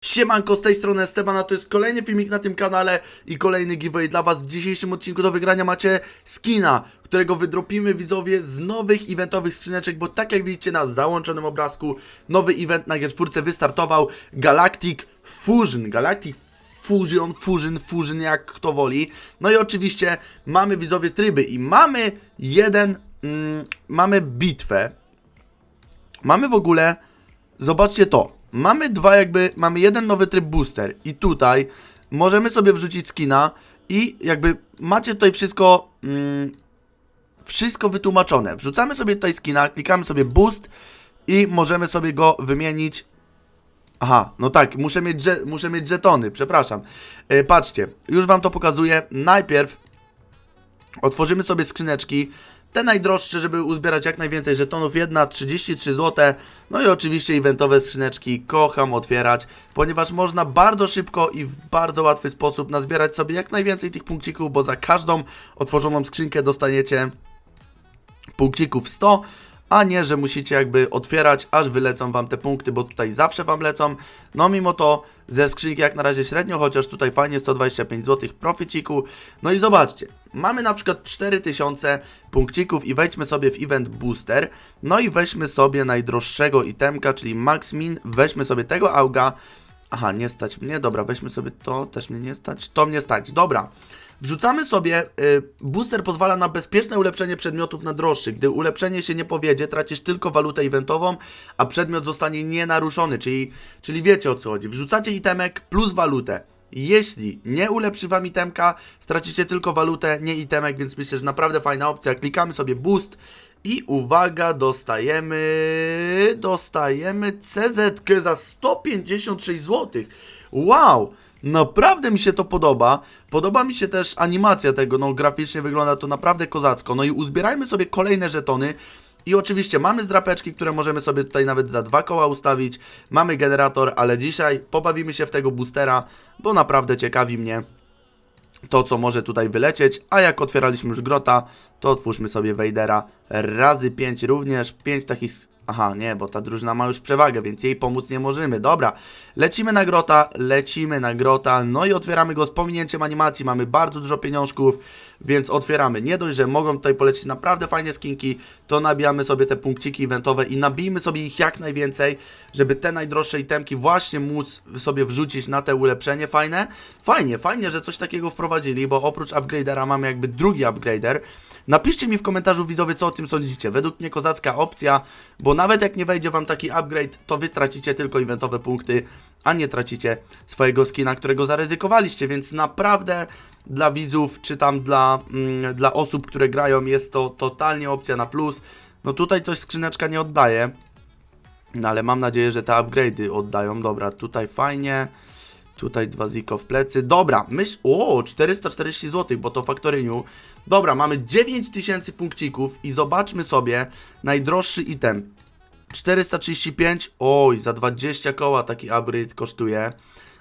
Siemanko, z tej strony Esteban, a to jest kolejny filmik na tym kanale i kolejny giveaway dla was. W dzisiejszym odcinku do wygrania macie skina, którego wydropimy widzowie z nowych eventowych skrzyneczek, bo tak jak widzicie na załączonym obrazku, nowy event na G4 wystartował Galactic Fusion, Galactic Fusion, Fusion, Fusion, jak kto woli. No i oczywiście mamy widzowie tryby i mamy jeden, mm, mamy bitwę, mamy w ogóle Zobaczcie to. Mamy dwa jakby, mamy jeden nowy tryb booster i tutaj możemy sobie wrzucić skina i jakby macie tutaj wszystko, mm, wszystko wytłumaczone. Wrzucamy sobie tutaj skina, klikamy sobie boost i możemy sobie go wymienić. Aha, no tak, muszę mieć, muszę mieć żetony, przepraszam. E, patrzcie, już wam to pokazuję. Najpierw Otworzymy sobie skrzyneczki. Te najdroższe, żeby uzbierać jak najwięcej żetonów. Jedna 33 zł. No i oczywiście eventowe skrzyneczki kocham otwierać, ponieważ można bardzo szybko i w bardzo łatwy sposób nazbierać sobie jak najwięcej tych punkcików, bo za każdą otworzoną skrzynkę dostaniecie punkcików 100, a nie, że musicie jakby otwierać, aż wylecą wam te punkty, bo tutaj zawsze wam lecą. No mimo to ze skrzynki jak na razie średnio, chociaż tutaj fajnie 125 zł proficiku. No i zobaczcie, mamy na przykład 4000 punkcików i wejdźmy sobie w event booster. No i weźmy sobie najdroższego itemka, czyli max min, weźmy sobie tego auga. Aha, nie stać mnie, dobra, weźmy sobie to, też mnie nie stać, to mnie stać, dobra. Wrzucamy sobie, y, booster pozwala na bezpieczne ulepszenie przedmiotów na droższych. Gdy ulepszenie się nie powiedzie, tracisz tylko walutę eventową, a przedmiot zostanie nienaruszony, czyli, czyli wiecie o co chodzi. Wrzucacie itemek plus walutę. Jeśli nie ulepszy wam itemka, stracicie tylko walutę, nie itemek, więc myślę, że naprawdę fajna opcja. Klikamy sobie boost i uwaga, dostajemy, dostajemy CZ za 156 zł. Wow! Naprawdę mi się to podoba. Podoba mi się też animacja tego, no graficznie wygląda to naprawdę kozacko. No i uzbierajmy sobie kolejne żetony. I oczywiście mamy zdrapeczki, które możemy sobie tutaj nawet za dwa koła ustawić. Mamy generator, ale dzisiaj pobawimy się w tego boostera, bo naprawdę ciekawi mnie to, co może tutaj wylecieć. A jak otwieraliśmy już grota, to otwórzmy sobie Wejdera razy 5 również. 5 takich. Aha, nie, bo ta drużyna ma już przewagę, więc jej pomóc nie możemy. Dobra, lecimy na grota, lecimy na grota, no i otwieramy go z pominięciem animacji. Mamy bardzo dużo pieniążków, więc otwieramy. Nie dość, że mogą tutaj polecieć naprawdę fajne skinki, to nabijamy sobie te punkciki eventowe i nabijmy sobie ich jak najwięcej, żeby te najdroższe itemki właśnie móc sobie wrzucić na te ulepszenie fajne. Fajnie, fajnie, że coś takiego wprowadzili, bo oprócz upgradera mamy jakby drugi upgrader. Napiszcie mi w komentarzu widzowie, co o tym sądzicie. Według mnie kozacka opcja, bo nawet jak nie wejdzie wam taki upgrade, to wy tracicie tylko eventowe punkty, a nie tracicie swojego skina, którego zaryzykowaliście, więc naprawdę dla widzów, czy tam dla, mm, dla osób, które grają, jest to totalnie opcja na plus. No tutaj coś skrzyneczka nie oddaje, no ale mam nadzieję, że te upgrade'y oddają. Dobra, tutaj fajnie. Tutaj dwa ziko w plecy. Dobra, myśl... O, 440 zł, bo to faktoryniu. Dobra, mamy 9000 punkcików i zobaczmy sobie najdroższy item. 435, oj, za 20 koła taki upgrade kosztuje.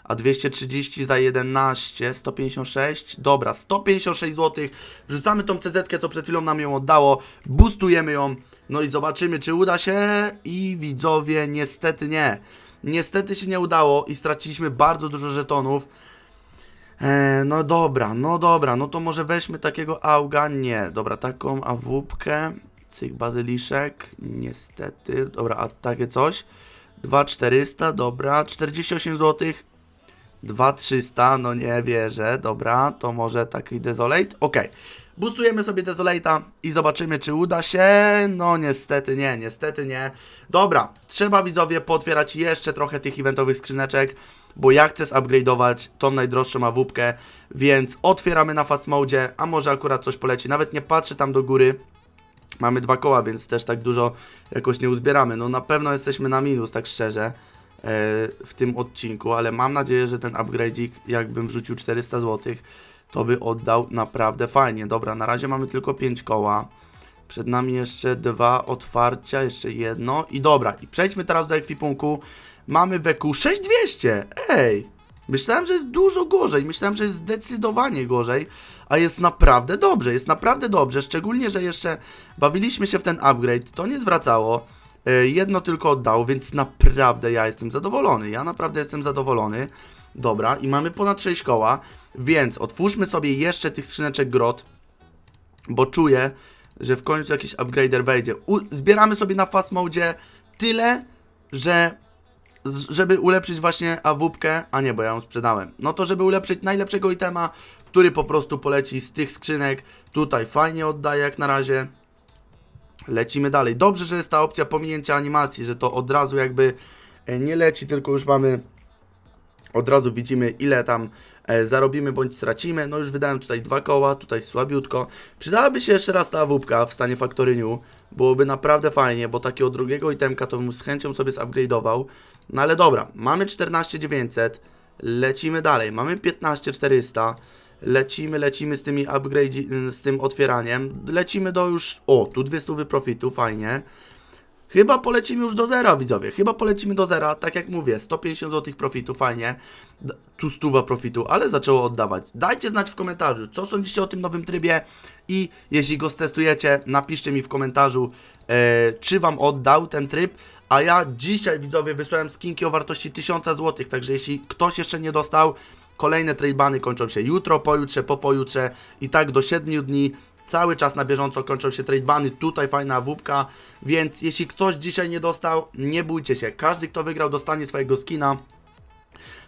A 230 za 11, 156, dobra, 156 zł. Wrzucamy tą CZ, co przed chwilą nam ją oddało, boostujemy ją, no i zobaczymy, czy uda się. I widzowie, niestety nie. Niestety się nie udało i straciliśmy bardzo dużo żetonów. E, no dobra, no dobra, no to może weźmy takiego auga, nie, dobra, taką awupkę, cyk, bazyliszek, niestety, dobra, a takie coś, 2400, dobra, 48 zł, 2300, no nie wierzę, dobra, to może taki Desolate, okej, boostujemy sobie Desolate'a i zobaczymy, czy uda się, no niestety nie, niestety nie, dobra, trzeba widzowie potwierać jeszcze trochę tych eventowych skrzyneczek, bo ja chcę zupgrade'ować tą najdroższą awupkę, więc otwieramy na fast mode, a może akurat coś poleci, nawet nie patrzę tam do góry, mamy dwa koła, więc też tak dużo jakoś nie uzbieramy, no na pewno jesteśmy na minus, tak szczerze, e, w tym odcinku, ale mam nadzieję, że ten upgrade'ik, jakbym wrzucił 400 zł, to by oddał naprawdę fajnie. Dobra, na razie mamy tylko 5 koła. Przed nami jeszcze dwa otwarcia, jeszcze jedno. I dobra, i przejdźmy teraz do ekwipunku. Mamy weku 6200. Ej! Myślałem, że jest dużo gorzej. Myślałem, że jest zdecydowanie gorzej. A jest naprawdę dobrze, jest naprawdę dobrze. Szczególnie, że jeszcze bawiliśmy się w ten upgrade. To nie zwracało. E, Jedno tylko oddało, więc naprawdę ja jestem zadowolony. Ja naprawdę jestem zadowolony. Dobra, i mamy ponad 6 koła, więc otwórzmy sobie jeszcze tych skrzyneczek grot, bo czuję, że w końcu jakiś upgrader wejdzie. U zbieramy sobie na fast mode tyle, że żeby ulepszyć właśnie awupkę, a nie, bo ja ją sprzedałem. No to żeby ulepszyć najlepszego itema, który po prostu poleci z tych skrzynek. Tutaj fajnie oddaje jak na razie. Lecimy dalej. Dobrze, że jest ta opcja pominięcia animacji, że to od razu jakby e, nie leci, tylko już mamy od razu widzimy ile tam e, zarobimy bądź stracimy. No już wydałem tutaj dwa koła, tutaj słabiutko. Przydałaby się jeszcze raz ta awupka w stanie faktoryniu. Byłoby naprawdę fajnie, bo takiego drugiego itemka to bym z chęcią sobie zupgrade'ował. No ale dobra, mamy 14900, lecimy dalej, mamy 15400. Lecimy, lecimy z tymi upgrade, z tym otwieraniem. Lecimy do już, o, tu 200 profitu, fajnie. Chyba polecimy już do zera, widzowie. Chyba polecimy do zera, tak jak mówię, 150 zł profitu, fajnie. Tu stuwa profitu, ale zaczęło oddawać. Dajcie znać w komentarzu, co sądzicie o tym nowym trybie i jeśli go stestujecie, napiszcie mi w komentarzu, czy wam oddał ten tryb. A ja dzisiaj, widzowie, wysłałem skinki o wartości 1000 zł, także jeśli ktoś jeszcze nie dostał, kolejne tradebany kończą się jutro, pojutrze, po pojutrze i tak do 7 dni. Cały czas na bieżąco kończą się tradebany, tutaj fajna wóbka, więc jeśli ktoś dzisiaj nie dostał, nie bójcie się, każdy kto wygrał dostanie swojego skina.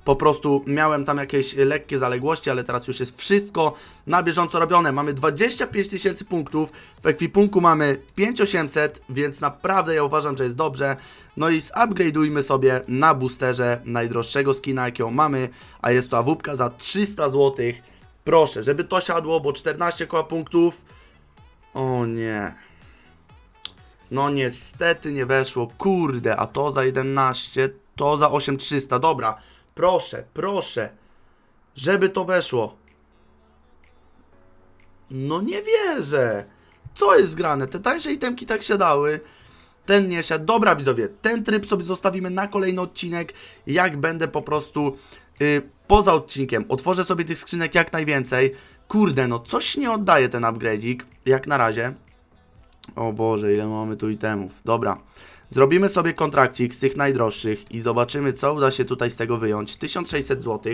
Po prostu miałem tam jakieś lekkie zaległości, ale teraz już jest wszystko na bieżąco robione. Mamy 25 tysięcy punktów, w ekwipunku mamy 5800, więc naprawdę ja uważam, że jest dobrze. No i zupgrade'ujmy sobie na boosterze najdroższego skina, jakiego mamy, a jest to awupka za 300 zł. Proszę, żeby to siadło, bo 14 koła punktów. O nie. No niestety nie weszło, kurde, a to za 11, to za 8300, dobra, proszę, proszę, żeby to weszło. No nie wierzę, co jest grane, te tańsze itemki tak siadały, ten nie siadł, dobra widzowie, ten tryb sobie zostawimy na kolejny odcinek, jak będę po prostu y, poza odcinkiem, otworzę sobie tych skrzynek jak najwięcej, kurde, no coś nie oddaje ten upgrade'ik, jak na razie, o Boże, ile mamy tu itemów. Dobra. Zrobimy sobie kontrakcik z tych najdroższych i zobaczymy, co uda się tutaj z tego wyjąć. 1600 zł.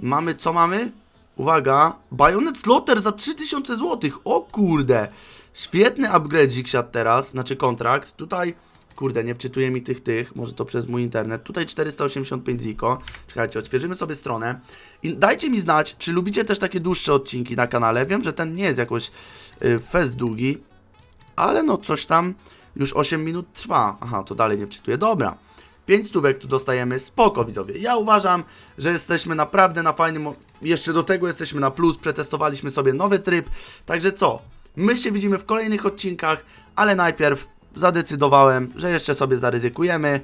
Mamy, co mamy? Uwaga, Bayonet Slaughter za 3000 zł. O kurde. Świetny upgrade'ik siadł teraz, znaczy kontrakt. Tutaj, kurde, nie wczytuje mi tych, tych. Może to przez mój internet. Tutaj 485 ziko. Czekajcie, odświeżymy sobie stronę. I dajcie mi znać, czy lubicie też takie dłuższe odcinki na kanale. Wiem, że ten nie jest jakoś y, fest długi, ale no coś tam już 8 minut trwa. Aha, to dalej nie wczytuję. Dobra. 5 stówek tu dostajemy, spoko widzowie. Ja uważam, że jesteśmy naprawdę na fajnym, jeszcze do tego jesteśmy na plus, przetestowaliśmy sobie nowy tryb, także co? My się widzimy w kolejnych odcinkach, ale najpierw zadecydowałem, że jeszcze sobie zaryzykujemy.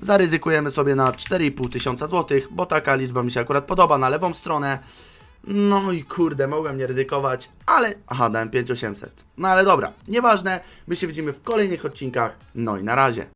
Zaryzykujemy sobie na 4,5 tysiąca złotych, bo taka liczba mi się akurat podoba na lewą stronę. No i kurde, mogłem nie ryzykować, ale... Aha, dałem 5800. No ale dobra, nieważne, my się widzimy w kolejnych odcinkach, no i na razie.